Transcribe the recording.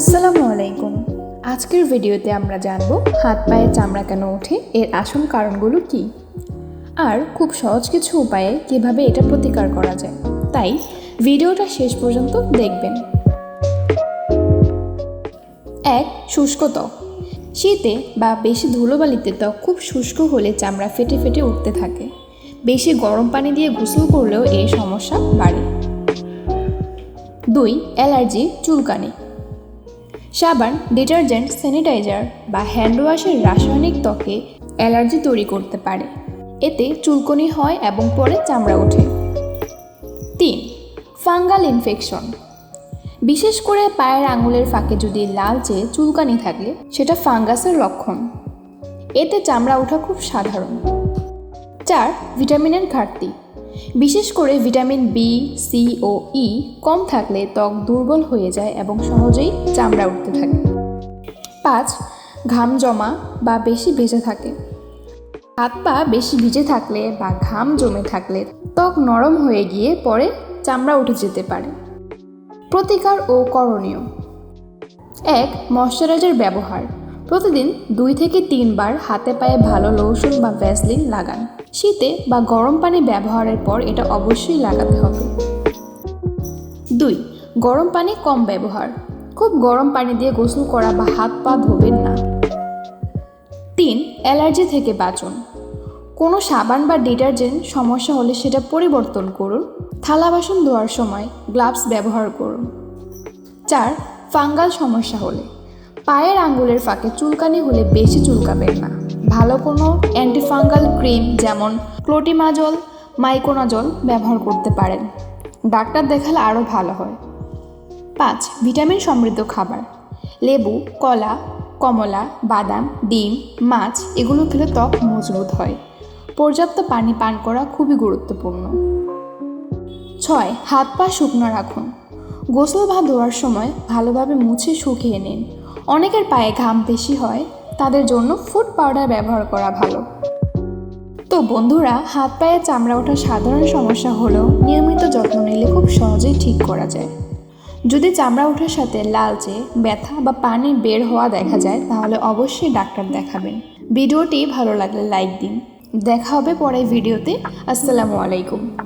আসসালামু আলাইকুম। আজকের ভিডিওতে আমরা জানব হাত পায়ে চামড়া কেন ওঠে, এর আসল কারণগুলো কি? আর খুব সহজ কিছু উপায়ে কীভাবে এটা প্রতিকার করা যায়। তাই ভিডিওটা শেষ পর্যন্ত দেখবেন। এক, শুষ্ক ত্বক। শীতে বা বেশি ধুলোবালিতে ত্বক খুব শুষ্ক হলে চামড়া ফেটে ফেটে উঠতে থাকে। বেশি গরম পানি দিয়ে গোসল করলেও এই সমস্যা বাড়ে। দুই, অ্যালার্জি, চুলকানি। সাবান, ডিটারজেন্ট, স্যানিটাইজার বা হ্যান্ড ওয়াশের রাসায়নিক ত্বকে অ্যালার্জি তৈরি করতে পারে। এতে চুলকনি হয় এবং পরে চামড়া ওঠে। তিন, ফাঙ্গাল ইনফেকশন। বিশেষ করে পায়ের আঙুলের ফাঁকে যদি লালচে চুলকানি থাকলে সেটা ফাঙ্গাসের লক্ষণ। এতে চামড়া ওঠা খুব সাধারণ। চার, ভিটামিনের ঘাটতি। বিশেষ করে ভিটামিন বি, সি ও ই কম থাকলে ত্বক দুর্বল হয়ে যায় এবং সহজেই চামড়া উঠতে থাকে। পাঁচ, ঘাম জমা বা বেশি ভেজে থাকে। হাত পা বেশি ভিজে থাকলে বা ঘাম জমে থাকলে ত্বক নরম হয়ে গিয়ে পরে চামড়া উঠে যেতে পারে। প্রতিকার ও করণীয়। এক, ময়শ্চারাইজার ব্যবহার। প্রতিদিন দুই থেকে তিনবার হাতে পায়ে ভালো লোশন বা ভ্যাসলিন লাগান। শীতে বা গরম পানি ব্যবহারের পর এটা অবশ্যই লাগাতে হবে। দুই, গরম পানি কম ব্যবহার। খুব গরম পানি দিয়ে গোসল করা বা হাত পা ধোবেন না। তিন, অ্যালার্জি থেকে বাঁচুন। কোনো সাবান বা ডিটারজেন্ট সমস্যা হলে সেটা পরিবর্তন করুন। থালা বাসন ধোয়ার সময় গ্লাভস ব্যবহার করুন। চার, ফাঙ্গাল সমস্যা হলে। পায়ের আঙ্গুলের ফাঁকে চুলকানি হলে বেশি চুলকাবেন না। ভালো কোনো অ্যান্টিফাঙ্গাল ক্রিম যেমন ক্লোটিমাজল মাইকোনাজল ব্যবহার করতে পারেন। ডাক্তার দেখালে আরও ভালো হয়। পাঁচ ভিটামিন সমৃদ্ধ খাবার। লেবু, কলা, কমলা, বাদাম, ডিম, মাছ, এগুলো খেলে ত্বক মজবুত হয়। পর্যাপ্ত পানি পান করা খুবই গুরুত্বপূর্ণ। ছয়, হাত পা শুকনো রাখুন। গোসল বা ধোয়ার সময় ভালোভাবে মুছে শুকিয়ে নিন। অনেকের পায়ে ঘাম বেশি হয়, তাদের জন্য ফুড পাউডার ব্যবহার করা ভালো। তো বন্ধুরা, হাত পায়ে চামড়া ওঠা সাধারণ সমস্যা হলেও নিয়মিত যত্ন নিলে খুব সহজেই ঠিক করা যায়। যদি চামড়া ওঠার সাথে লালচে, ব্যথা বা পানি বের হওয়া দেখা যায়, তাহলে অবশ্যই ডাক্তার দেখাবেন। ভিডিওটি ভালো লাগলে লাইক দিন। দেখা হবে পরে ভিডিওতে। আসসালামু আলাইকুম।